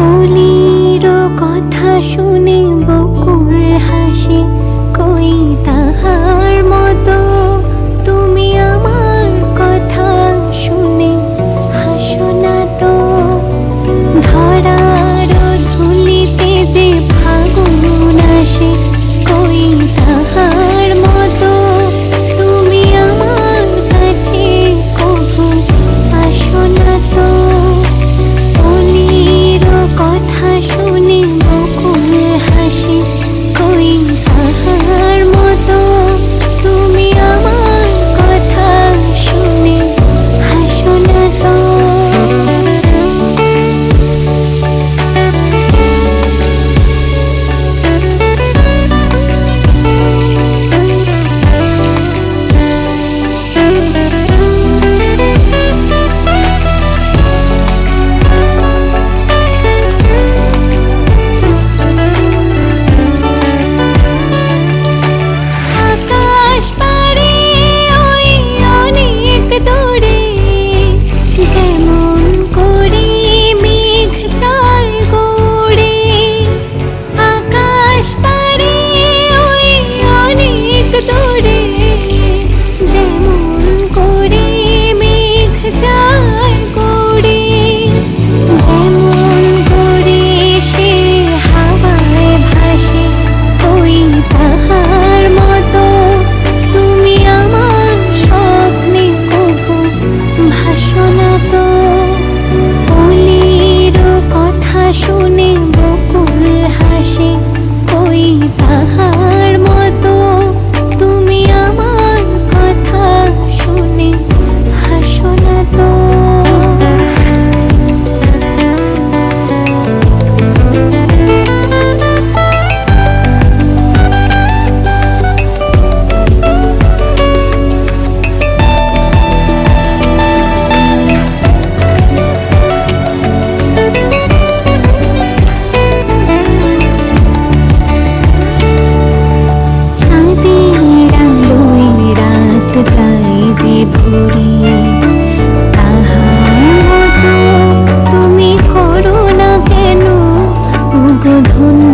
কলির কথা শুনে বকুল হাসে কই তাহার মতো? তুমি Kun.